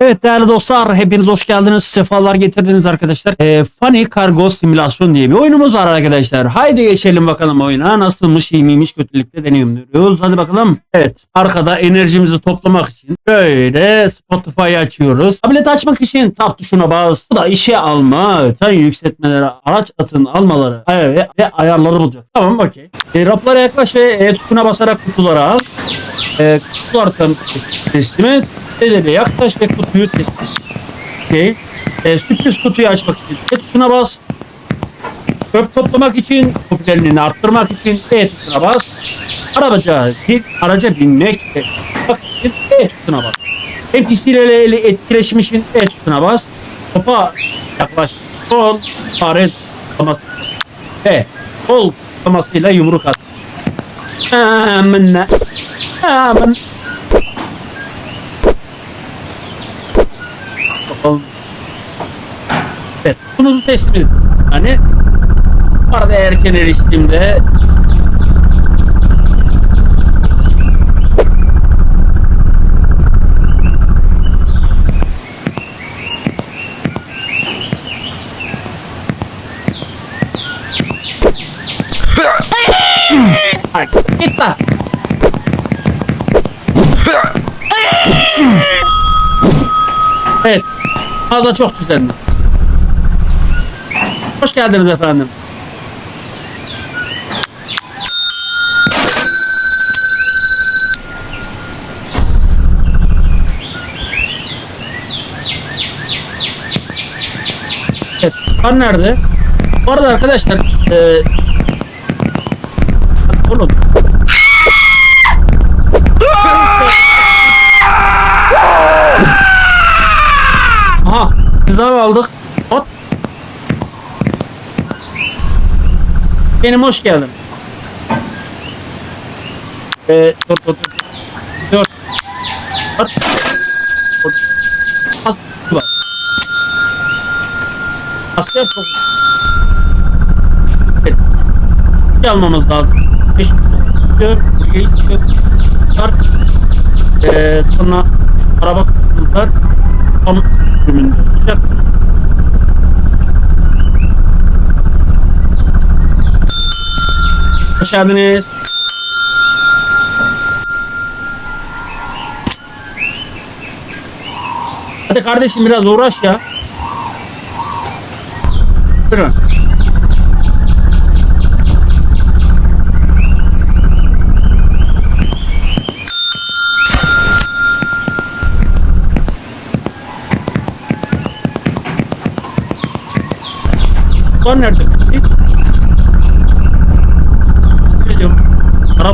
Evet değerli dostlar hepiniz hoş geldiniz. Sefalar getirdiniz arkadaşlar. Ee, Funny Cargo Simülasyon diye bir oyunumuz var arkadaşlar. Haydi geçelim bakalım oyuna. Nasılmış iyi miymiş kötülükte deneyimliyoruz. Hadi bakalım. Evet arkada enerjimizi toplamak için böyle Spotify'ı açıyoruz. Tablet açmak için tab tuşuna bas. Bu da işe alma, tan yükseltmeleri, araç atın almaları ve, ve ayarları bulacak. Tamam okey. E, raflara yaklaş ve E tuşuna basarak kutuları al. E, kutuları tam teslim et. Dedede yaklaş ve kutuyu teslim et. Okey. E, sürpriz kutuyu açmak için E tuşuna bas. Çöp toplamak için, popülerliğini arttırmak için E tuşuna bas. Arabaca, bir araca binmek için E tuşuna bas. NPC'lerle etkileşim için E tuşuna bas. Topa yaklaş. Sol, fare tutlaması. E, sol tutlamasıyla yumruk at. Amına. Aman. Bakalım. Evet, bunu teslim edin. Hani arada erken eriştiğimde Ay, git lan. Evet. Mağaza çok düzenli. Hoş geldiniz efendim. Evet. Kan nerede? Bu arada arkadaşlar e, Benim hoş geldin. Ee, dur dur dur. Dur. Az var. Asker çok. Evet. Bir almamız lazım. Beş. Buraya istiyor. Var. Ee, sonra araba kutular. Tam Hoş geldiniz. Hadi kardeşim biraz uğraş ya. Buyurun. Son nerede?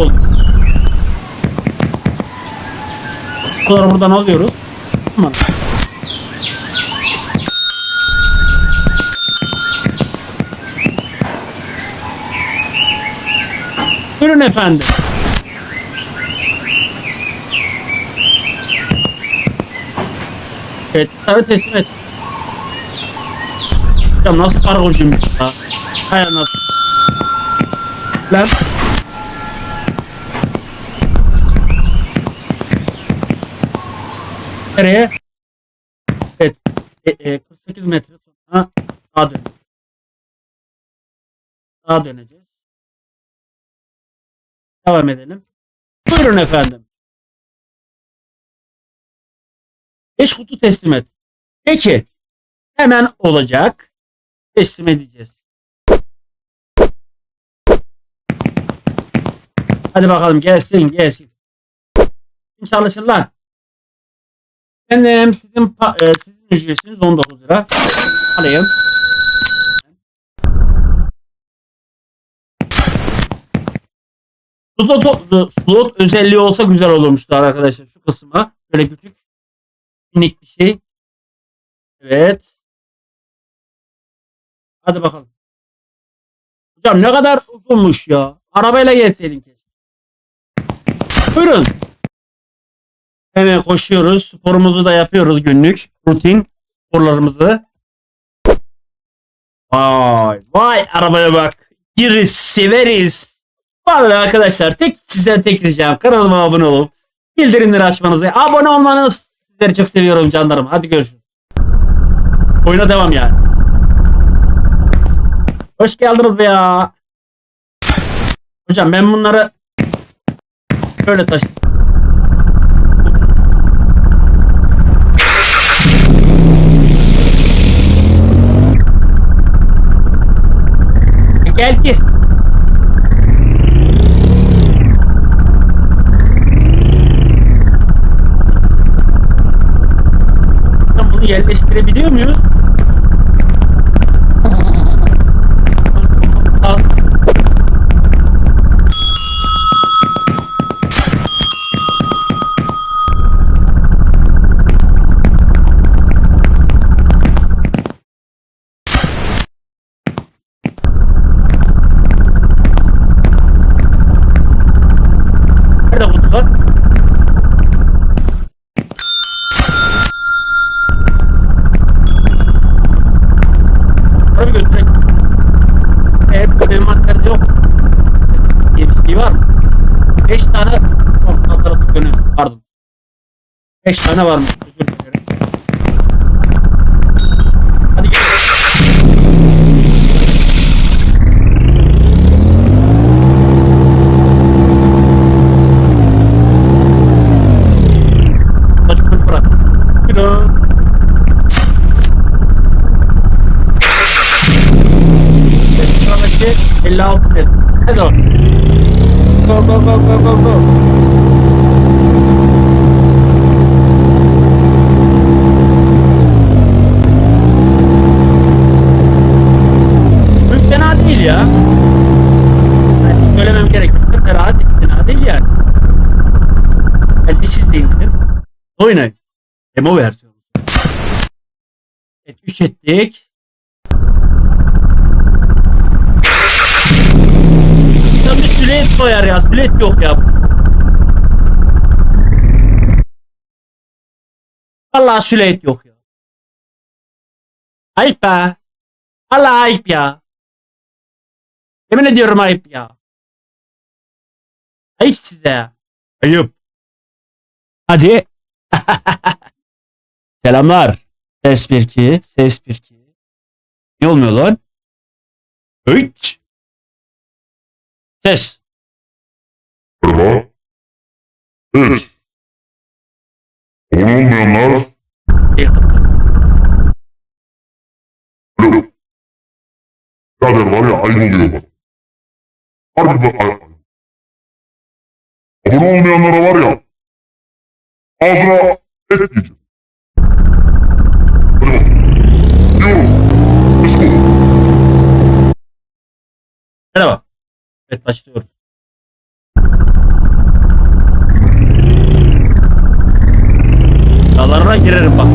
Oldu. Bunları buradan alıyoruz. Tamam. Buyurun efendim. Evet, sana teslim et. Ya nasıl kargocuymuş ya? Hay anasını. Lan. Nereye? Evet. E, e, 48 metre sonra sağa dön. Sağa döneceğiz. Devam edelim. Buyurun efendim. 5 kutu teslim et. Peki. Hemen olacak. Teslim edeceğiz. Hadi bakalım gelsin gelsin. Kim çalışır lan? Efendim sizin, e, sizin ücretiniz 19 lira. Alayım. Slot, slot özelliği olsa güzel olurmuştu arkadaşlar şu kısma. Böyle küçük minik bir şey. Evet. Hadi bakalım. Hocam ne kadar uzunmuş ya. Arabayla gelseydin keşke. Buyurun. Hemen koşuyoruz. Sporumuzu da yapıyoruz günlük. Rutin sporlarımızı. Vay vay arabaya bak. Giriz severiz. Vallahi arkadaşlar tek sizden tek ricam kanalıma abone olup bildirimleri açmanız ve abone olmanız Sizleri çok seviyorum canlarım. Hadi görüşürüz. Oyuna devam yani. Hoş geldiniz be ya. Hocam ben bunları böyle taşıyayım. Gel gir. Bunu yerleştirebiliyor muyuz? Al. Nerede kutular? Tabii götürek. Eğer bu envanterde yok. Diye bir şey var mı? 5 tane konsantratıp dönüyormuş. Pardon. 5 tane varmış. Özür dilerim. Hadi. Sıradaki 56 net. Hadi. Go go go go go go. Demo versiyonu. Evet 3 ettik. İnsan bir sület koyar ya. Sület yok ya. Vallahi sület yok ya. Ayıp be. Vallahi ayıp ya. Yemin ediyorum ayıp ya. Ayıp size. Ayıp. Hadi. Selamlar. Ses 1 2, ses 1 2. Ne olmuyor lan? Üç. Ses. Merhaba. Evet. Abone olmayanlar İyi. alo. Birader var ya ayıp oluyor bak. Harbi bak ay- ay- Abone olmayanlara var ya ağzına et diyeceğim. Hadi bak. Diyoruz. Let's go. Merhaba. Evet başlıyoruz. Dağlarına girerim bak.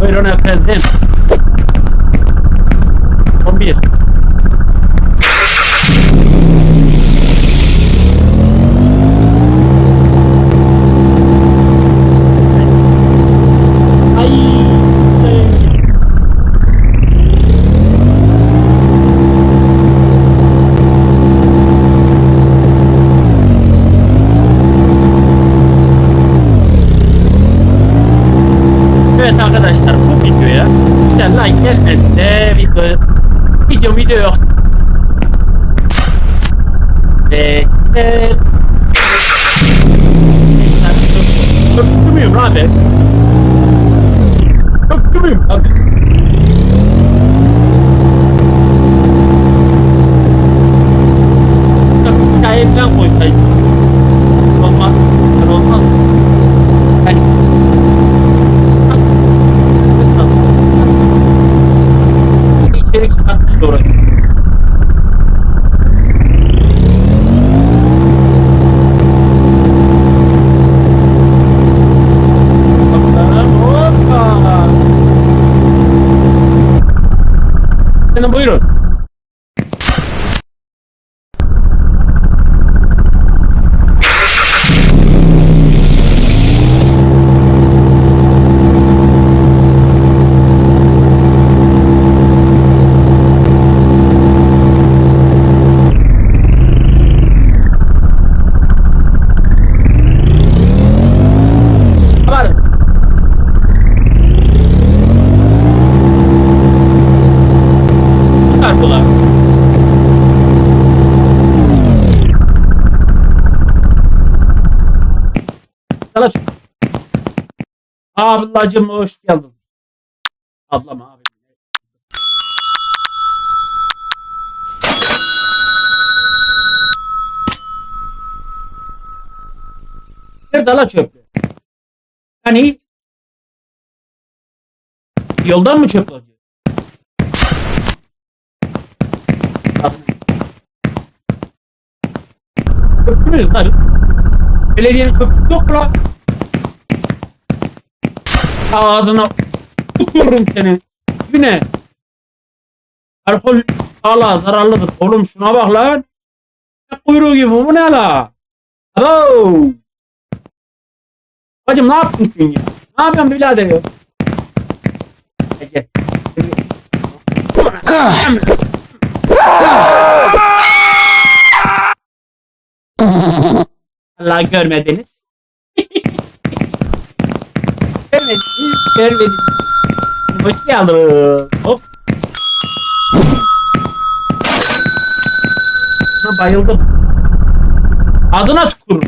Buyurun efendim. Video video yok. Ve e, Köprü müyüm lan ben? Köprü müyüm abi? Ablacım hoş geldin. Ablam abi. Nerede la çöplü? Hani? Yoldan mı çöp alıyor? Çöpçü müyüz lan? Belediyenin çöpçüsü yok mu lan? Ağzına tükürürüm seni. Bu ne? Alkol sağlığa zararlıdır. Oğlum şuna bak lan. Kuyruğu gibi bu ne la? Alo. Bacım ne yaptın sen ya? Ne yapıyorsun birader ya? Gel. Allah görmediniz. görmedim. Görmedim. Başı geldim. Hop. Buna bayıldım. Adına tükürüm.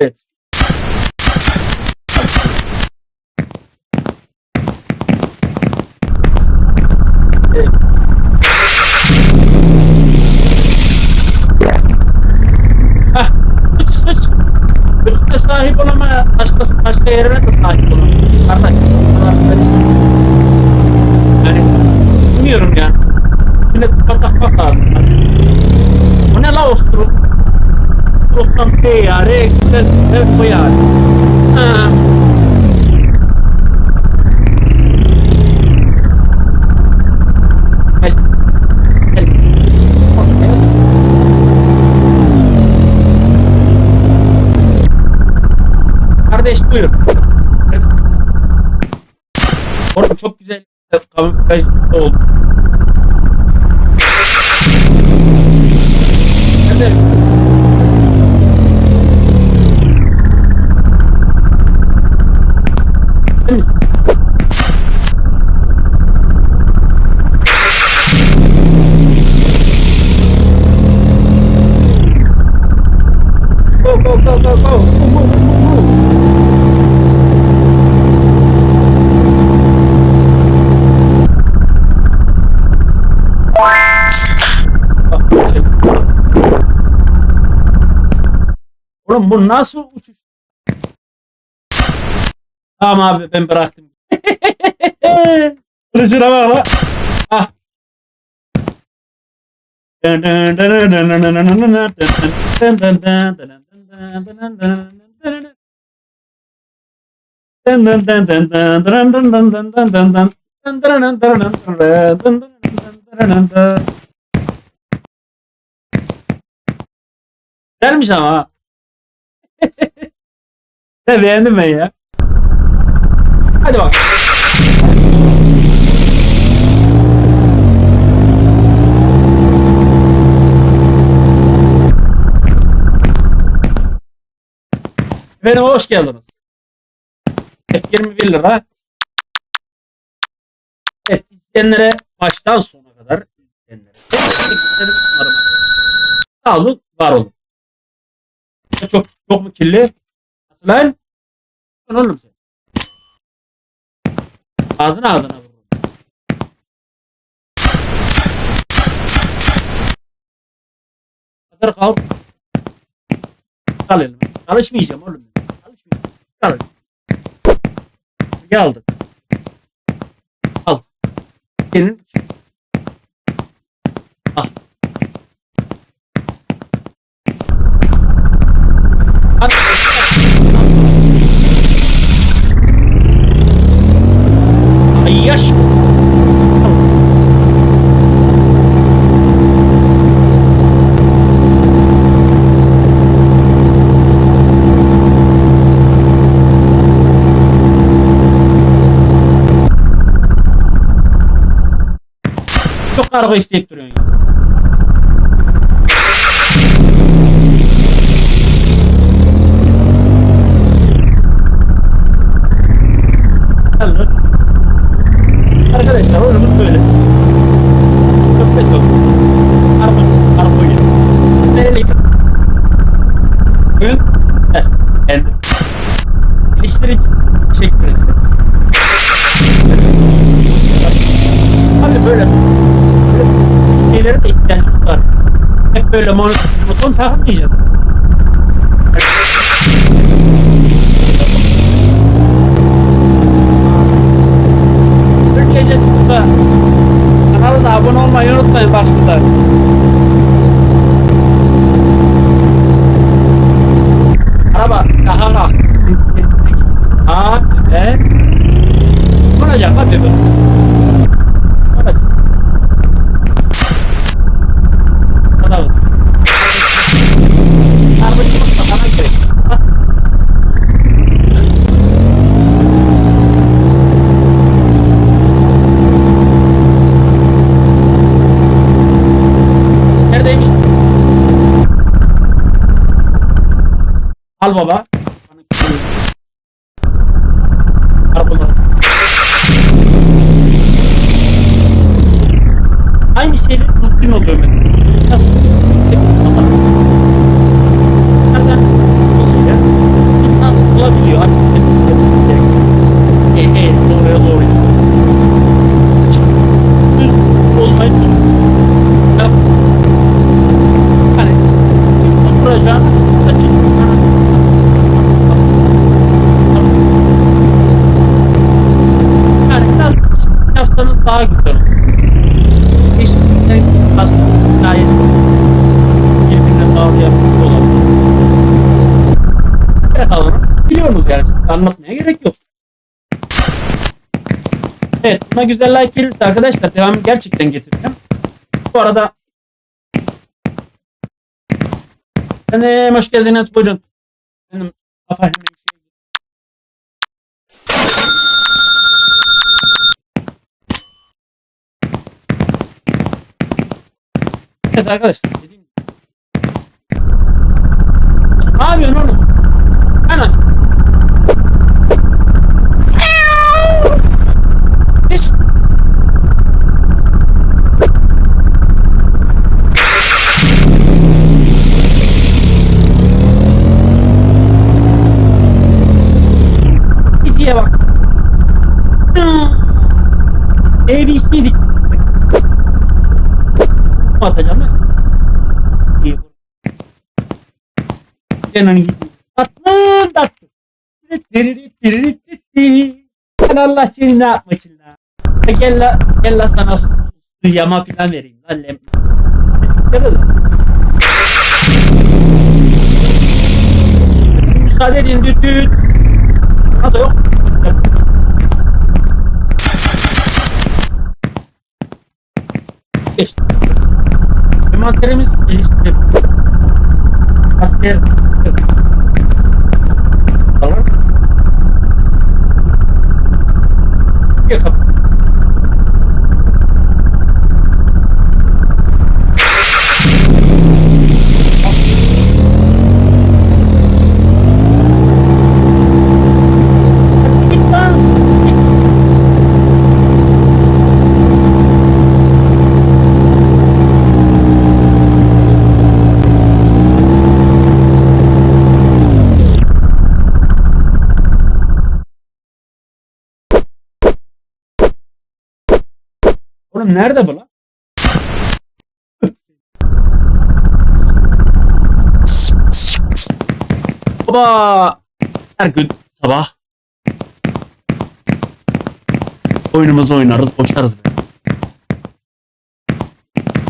evet. Olamaya başkası başka yerine de sahip olamıyor. Kardeş. Allah böyle- Yani bilmiyorum yani. Yine tıpa takmak lazım. Bu ne la osturuk? Ostan şey ya. Re, güzel, güzel bu yani. Ha. kayıtlı oldu. Oh. Efendim? Go, go, go, go, go. Oğlum bu nasıl uçuş? Tamam abi ben bıraktım. Kılıcına bak la. Ah. Güzelmiş ama. Ne beğendim ben ya. Hadi bak. Efendim hoş geldiniz. Evet, 21 lira. Evet izleyenlere baştan sona kadar izleyenlere. Sağ olun, var olun. Çok çok mu kirli? Lan? Oğlum sen. Ağzına ağzına vururum. Kadar kal. Kal elime. Çalışmayacağım oğlum. Çalışmayacağım. Kal. Gel aldık. Al. Senin qarg'a eshitib turing 他很厉。Al. Evet buna güzel like gelirse arkadaşlar devamını gerçekten getireceğim. Bu arada Efendim hoş geldiniz buyurun. Benim kafa hemen şey- Evet arkadaşlar dediğim gibi. Ne yapıyorsun oğlum? Ana. Hiç. Hiç iyi bak. ABC'dik. Atacağım lan. İyi. Canını yedi. Tatlı tatlı. Diririt diririt ditti. Sen Allah seni ne yapmasın la. Ya Gel la, gel la sana su, su yama filan vereyim lan lem. Müsaade edin düt düt. Ha da yok. Geçti. Envanterimiz gelişti. Asker. Tamam. Bir kapı. Git lan. Git. Nerede bu lan? Baba her gün sabah oyunumuzu oynarız, koşarız. Böyle.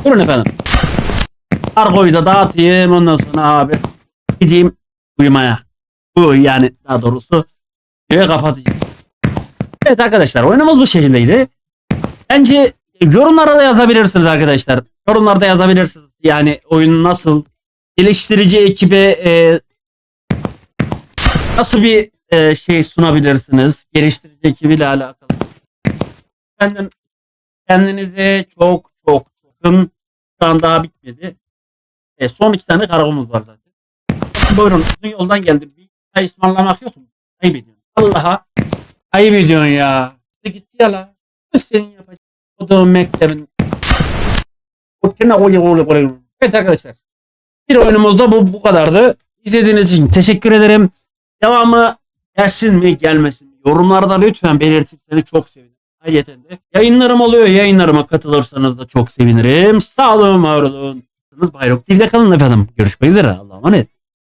Buyurun efendim. Argoyu da dağıtayım ondan sonra abi gideyim uyumaya. Bu yani daha doğrusu videoyu kapatayım. Evet arkadaşlar oyunumuz bu şekildeydi. Bence yorumlara da yazabilirsiniz arkadaşlar. Yorumlarda yazabilirsiniz. Yani oyun nasıl geliştirici ekibe e, nasıl bir e, şey sunabilirsiniz? Geliştirici ekibiyle alakalı. Efendim kendinize çok çok bakın. Şu an daha bitmedi. E, son iki tane karagomuz var zaten. Buyurun uzun yoldan geldim. Bir çay ısmarlamak yok mu? Ayıp ediyorsun. Allah'a ayıp ediyorsun ya. Gitti ya la. Senin yapacağın o da mektebin. Evet arkadaşlar. Bir oyunumuz da bu, bu kadardı. İzlediğiniz için teşekkür ederim. Devamı Gelsin mi gelmesin mi? Yorumlarda lütfen belirtirseniz çok sevinirim. Ayrıca de yayınlarım oluyor. Yayınlarıma katılırsanız da çok sevinirim. Sağ olun, var olun. Bayrok TV'de kalın efendim. Görüşmek üzere. Allah'a emanet.